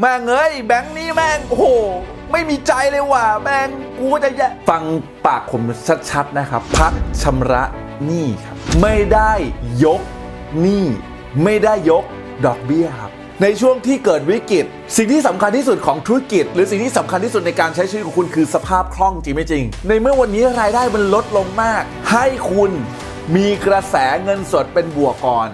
แม่งเอ้ยแบงค์นี้แม่งโอ้โห ไม่มีใจเลยว่ะแม่งกูก็จะแย่ฟังปากผมชัดๆนะครับ พักชำระหนี้ครับ ไม่ได้ยกหนี้ไม่ได้ยกดอกเบี้ยครับ ในช่วงที่เกิดวิกฤต สิ่งที่สำคัญที่สุดของธุรกิจ หรือสิ่งที่สำคัญที่สุดในการใช้ชีวิตของคุณคือสภาพคล่องจริงไม่จริง ในเมื่อวันนี้รายได้มันลดลงมาก ให้คุณมีกระแสเงินสดเป็นบวกก่อน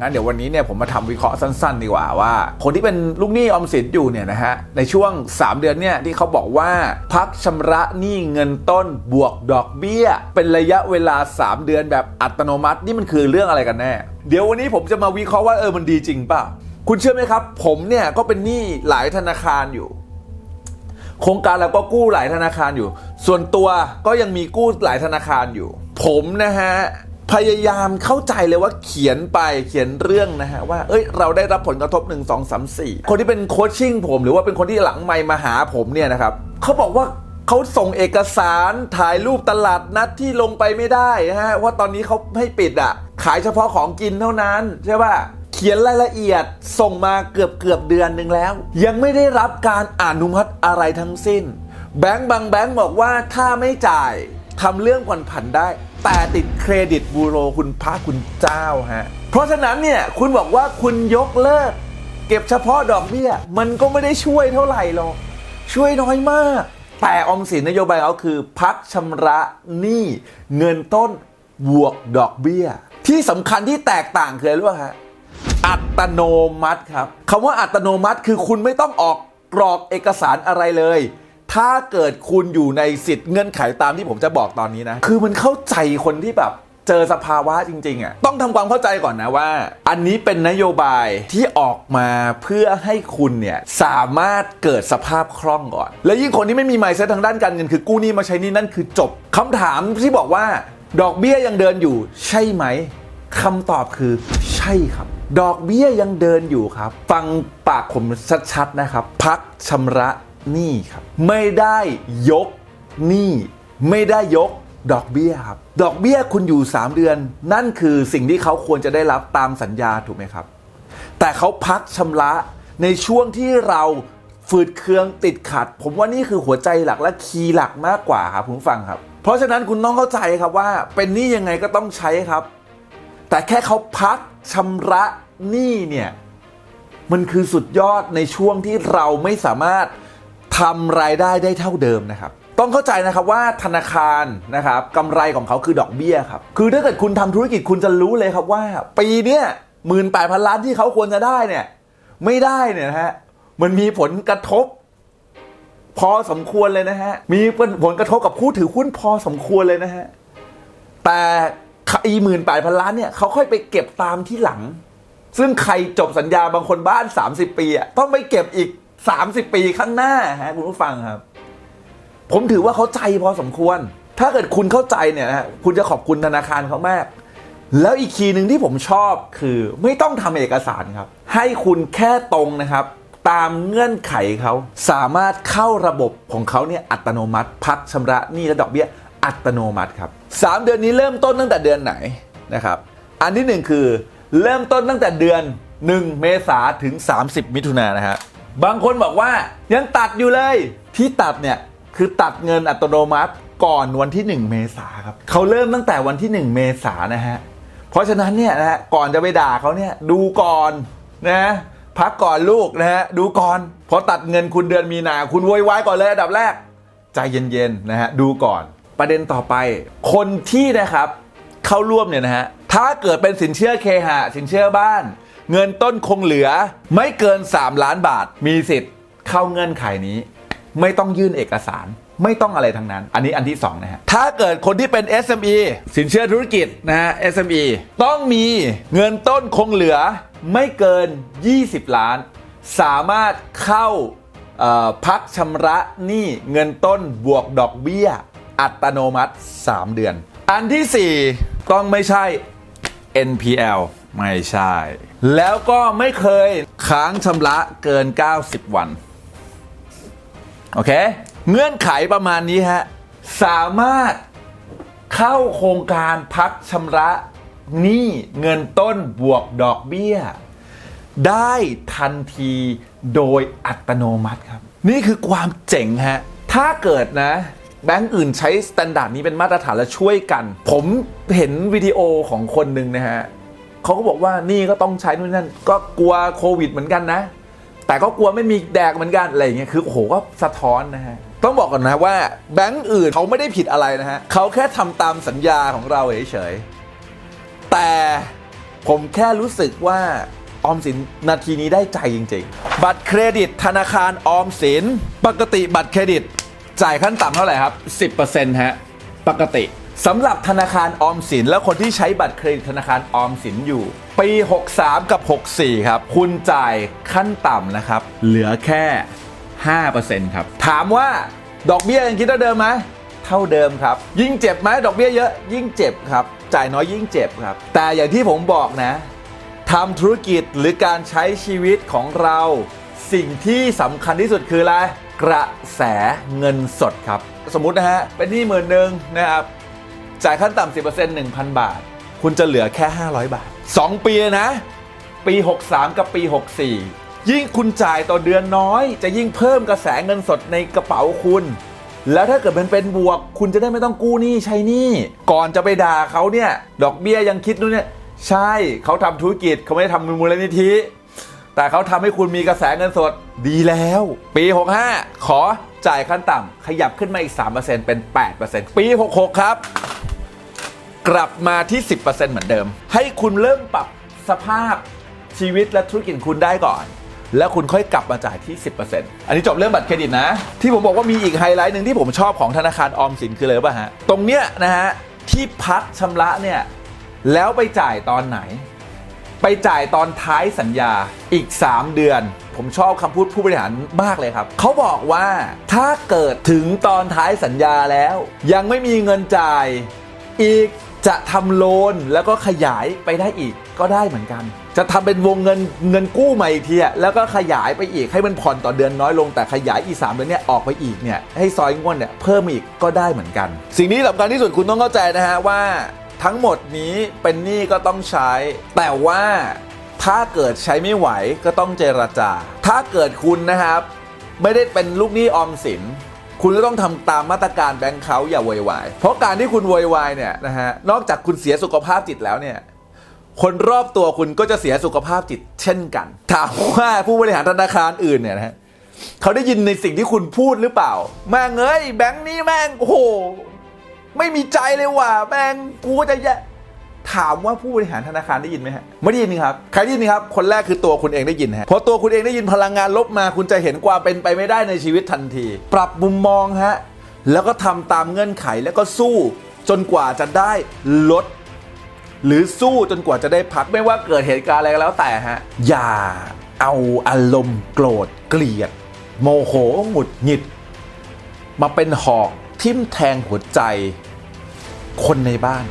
งั้นเดี๋ยววันนี้เนี่ยผมมาทำวิเคราะห์สั้นๆ ดีกว่าว่า คนที่เป็นลูกหนี้ออมสินอยู่เนี่ยนะฮะในช่วง 3 เดือนเนี่ยที่เขาบอกว่าพักชำระหนี้เงินต้นบวกดอกเบี้ย เป็นระยะเวลา 3 เดือนแบบอัตโนมัตินี่มันคือเรื่องอะไรกันแน่ เดี๋ยววันนี้ผมจะมาวิเคราะห์ว่าเออมันดีจริงป่าคุณเชื่อไหมครับ ผมเนี่ยก็เป็นหนี้หลายธนาคารอยู่ โครงการเราก็กู้หลายธนาคารอยู่ ส่วนตัวก็ยังมีกู้หลายธนาคารอยู่ ผมนะฮะ พยายามเข้าใจเลยว่าเขียนไปเขียนเรื่องนะฮะว่า เอ้ย เราได้รับผลกระทบ 1 2 3 4 คนที่เป็นโคชชิ่งผม หรือว่าเป็นคนที่หลังไมค์มาหาผมเนี่ยนะครับเขาบอกว่าเขาส่งเอกสารถ่ายรูปตลาดนัดที่ลงไปไม่ได้นะฮะว่าตอนนี้เขาให้ปิดอะ ขายเฉพาะของกินเท่านั้นใช่ป่ะเขียนรายละเอียดส่งมาเกือบเกือบเดือนหนึ่งแล้ว ยังไม่ได้รับการอนุมัติอะไรทั้งสิ้น แบงก์บางแบงก์บอกว่าถ้าไม่จ่าย ทำเรื่องผ่อนผันได้ แต่ติดเครดิตบูโรคุณพระคุณเจ้าฮะ เพราะฉะนั้นเนี่ยคุณบอกว่าคุณยกเลิก เก็บเฉพาะดอกเบี้ย มันก็ไม่ได้ช่วยเท่าไหร่หรอกช่วยน้อยมาก แต่ออมสินนโยบายเขาคือ พักชำระหนี้เงินต้นบวกดอกเบี้ย ที่สำคัญที่แตกต่างคืออะไรรู้ป่ะฮะอัตโนมัติครับคำว่าอัตโนมัติคือคุณไม่ต้องออกกรอกเอกสารอะไรเลย ถ้าเกิดคุณอยู่ในสิทธิ์เงื่อนไขตามที่ผมจะบอกตอนนี้นะ คือมันเข้าใจคนที่แบบเจอสภาวะจริงๆอะต้องทำความเข้าใจก่อนนะว่า อันนี้เป็นนโยบายที่ออกมาเพื่อให้คุณเนี่ยสามารถเกิดสภาพคล่องก่อน และยิ่งคนที่ไม่มีไมซ์เซ็ตทางด้านการเงินคือกู้หนี้มาใช้นี่นั่นคือจบคำถามที่บอกว่า ดอกเบี้ยยังเดินอยู่ ใช่ไหมคำตอบคือใช่ครับ ดอกเบี้ยยังเดินอยู่ครับ ฟังปากผมชัดๆนะครับ พักชำระ หนี้ครับ ไม่ได้ยกหนี้ไม่ได้ยกดอกเบี้ยครับ ดอกเบี้ยคุณอยู่ 3 เดือน นั่นคือสิ่งที่เขาควรจะได้รับตามสัญญาถูกไหมครับ แต่เขาพักชำระในช่วงที่เราฝืดเคืองติดขัด ผมว่านี่คือหัวใจหลักและคีย์หลักมากกว่าครับคุณผู้ฟังครับ เพราะฉะนั้นคุณต้องเข้าใจครับว่าเป็นหนี้ยังไงก็ต้องใช้ครับ แต่แค่เขาพักชำระหนี้เนี่ยมันคือสุดยอดในช่วงที่เราไม่สามารถ ทำรายได้ได้เท่าเดิมนะครับ ต้องเข้าใจนะครับว่าธนาคารนะครับกำไรของเขาคือดอกเบี้ยครับ คือถ้าเกิดคุณทำธุรกิจคุณจะรู้เลยครับว่า ปีเนี้ยหมื่นแปดพันล้านที่เขาควรจะได้เนี่ยไม่ได้เนี่ยนะฮะมันมีผลกระทบ พอสมควรเลยนะฮะมีผลกระทบกับผู้ถือหุ้นพอสมควรเลยนะฮะแต่อีหมื่นแปดพันล้านเนี่ยเขาค่อยไปเก็บตามที่หลัง ซึ่งใครจบสัญญาบางคนบ้าน 30 ปีอะต้องไปเก็บอีก 30 ปีข้างหน้าฮะคุณผู้ฟังครับ ผมถือว่าเขาใจพอสมควร ถ้าเกิดคุณเข้าใจเนี่ยนะคุณจะขอบคุณธนาคารเขามาก แล้วอีกคีย์หนึ่งที่ผมชอบคือไม่ต้องทำเอกสารครับ ให้คุณแค่ตรงนะครับตามเงื่อนไขเขาสามารถเข้าระบบของเขาเนี่ยอัตโนมัติ พักชำระหนี้และดอกเบี้ยอัตโนมัติครับสามเดือนนี้เริ่มต้นตั้งแต่เดือนไหนนะครับ อันที่หนึ่งคือ เริ่มต้นตั้งแต่เดือน 1 เมษาถึง 30 มิถุนายนนะฮะ บางคนบอกว่ายังตัดอยู่เลย ที่ตัดเนี่ยคือตัดเงินอัตโนมัติก่อนวันที่ 1 เมษาครับเขาเริ่มตั้งแต่วันที่ 1 เมษานะฮะเพราะฉะนั้นเนี่ยนะฮะก่อนจะไปด่าเขาเนี่ยดูก่อนนะพักก่อนลูกนะฮะดูก่อนพอตัดเงินคุณเดือนมีนา คุณโวยวายก่อนเลยอันดับแรก ใจเย็นๆนะฮะดูก่อนประเด็นต่อไป คนที่นะครับเข้าร่วมเนี่ยนะฮะถ้าเกิดเป็นสินเชื่อเคหะสินเชื่อบ้าน เงินต้นคงเหลือไม่เกิน 3 ล้านบาท มีสิทธิ์เข้าเงื่อนไขนี้ ไม่ต้องยื่นเอกสารไม่ต้องอะไรทั้งนั้น อันนี้อันที่ 2 นะฮะ ถ้าเกิดคนที่เป็น SME สินเชื่อธุรกิจนะฮะ SME ต้องมีเงินต้นคงเหลือไม่เกิน 20 ล้าน สามารถเข้าพักชำระหนี้เงินต้นบวกดอกเบี้ย อัตโนมัติ 3 เดือน อันทีสี่4 ต้องไม่ใช่ NPL ไม่ใช่ แล้วก็ไม่เคยค้างชำระเกิน 90 วัน โอเค เงื่อนไขประมาณนี้ฮะ สามารถเข้าโครงการพักชำระหนี้เงินต้นบวกดอกเบี้ย ได้ทันทีโดยอัตโนมัติครับ นี่คือความเจ๋งฮะ ถ้าเกิดนะแบงก์อื่นใช้สแตนดาร์ดนี้เป็นมาตรฐานและช่วยกัน ผมเห็นวิดีโอของคนหนึ่งนะฮะ เขาก็บอกว่านี่ก็ต้องใช้นู่นนั่นก็กลัวโควิดเหมือนกันนะ แต่ก็กลัวไม่มีแดกเหมือนกันอะไรอย่างเงี้ยคือโอ้โหก็สะท้อนนะฮะต้องบอกก่อนนะว่าแบงก์อื่นเขาไม่ได้ผิดอะไรนะฮะเขาแค่ทำตามสัญญาของเราเฉยๆแต่ผมแค่รู้สึกว่าออมสินนาทีนี้ได้ใจจริง ๆ บัตรเครดิตธนาคารออมสิน ปกติบัตรเครดิต จ่ายขั้นต่ำเท่าไหร่ครับ 10%ฮะ ปกติ สำหรับธนาคารออมสิน และคนที่ใช้บัตรเครดิตธนาคารออมสินอยู่ ปี 63 กับ 64 ครับ คุณจ่ายขั้นต่ำนะครับ เหลือแค่ 5%ครับ ถามว่าดอกเบี้ยยังคิดเท่าเดิมไหมเท่าเดิมครับ ยิ่งเจ็บไหมดอกเบี้ยเยอะ ยิ่งเจ็บครับ จ่ายน้อยยิ่งเจ็บครับ แต่อย่างที่ผมบอกนะทำธุรกิจหรือการใช้ชีวิตของเรา สิ่งที่สำคัญที่สุดคืออะไรกระแสเงินสดครับ สมมุตินะฮะเป็นหนี้หมื่นหนึ่งนะครับ จ่ายขั้นต่ำ10% 1,000บาท คุณจะเหลือแค่ 500 บาท 2 ปีนะ ปี 63 กับปี 64 ยิ่งคุณจ่ายต่อเดือนน้อย จะยิ่งเพิ่มกระแสเงินสดในกระเป๋าคุณ แล้วถ้าเกิดมันเป็นบวก คุณจะได้ไม่ต้องกู้หนี้ใช้หนี้ก่อนจะไปด่าเขาเนี่ย ดอกเบี้ยยังคิดนู่นเนี่ยใช่เขาทำธุรกิจเขาไม่ได้ทำมูลนิธิแต่เขาทำให้คุณมีกระแสเงินสดดีแล้ว ปี 65 ขอจ่ายขั้นต่ำขยับขึ้นมาอีก 3%เป็น 8%ปี 66 ครับ กลับมาที่ 10%เหมือนเดิม ให้คุณเริ่มปรับสภาพชีวิตและธุรกิจคุณได้ก่อน แล้วคุณค่อยกลับมาจ่ายที่ 10%อันนี้จบเรื่องบัตรเครดิตนะ ที่ผมบอกว่ามีอีกไฮไลท์หนึ่งที่ผมชอบของธนาคารออมสินคืออะไรรู้ป่ะฮะ ตรงเนี้ยนะฮะที่พักชำระเนี่ยแล้วไปจ่ายตอนไหน ไปจ่ายตอนท้ายสัญญาอีก 3 เดือน ผมชอบคำพูดผู้บริหารมากเลยครับ เขาบอกว่าถ้าเกิดถึงตอนท้ายสัญญาแล้ว ยังไม่มีเงินจ่ายอีก จะทำโลนแล้วก็ขยายไปได้อีกก็ได้เหมือนกัน จะทำเป็นวงเงินเงินกู้ใหม่อีกทีอะแล้วก็ขยายไปอีกให้มันผ่อนต่อเดือนน้อยลงแต่ขยายอีกสามเดือนเนี้ยออกไปอีกเนี่ยให้ซอยงวดเนี่ยเพิ่มอีกก็ได้เหมือนกัน สิ่งนี้สำคัญที่สุดคุณต้องเข้าใจนะฮะว่าทั้งหมดนี้เป็นหนี้ก็ต้องใช้ แต่ว่าถ้าเกิดใช้ไม่ไหวก็ต้องเจรจา ถ้าเกิดคุณนะครับ ไม่ได้เป็นลูกหนี้ออมสิน คุณก็ต้องทำตามมาตรการแบงค์เขาอย่าโวยวายเพราะการที่คุณโวยวายเนี่ยนะฮะนอกจากคุณเสียสุขภาพจิตแล้วเนี่ยคนรอบตัวคุณก็จะเสียสุขภาพจิตเช่นกัน ถามว่าผู้บริหารธนาคารอื่นเนี่ยนะฮะเขาได้ยินในสิ่งที่คุณพูดหรือเปล่า แม่งเอ้ยแบงค์นี้แม่งโอ้โหไม่มีใจเลยว่ะแม่งกูก็จะแย่ ถามว่าผู้บริหารธนาคารได้ยินไหมฮะไม่ได้ยินครับใครได้ยินครับคนแรกคือตัวคุณเองได้ยินฮะพอตัวคุณเองได้ยินพลังงานลบมา คุณจะเห็นความเป็นไปไม่ได้ในชีวิตทันที ปรับมุมมองฮะแล้วก็ทำตามเงื่อนไขแล้วก็สู้จนกว่าจะได้ลด หรือสู้จนกว่าจะได้พักไม่ว่าเกิดเหตุการณ์อะไรก็แล้วแต่ฮะอย่าเอาอารมณ์โกรธเกลียด โมโหหงุดหงิด มาเป็นหอกทิ่มแทงหัวใจ คนในบ้าน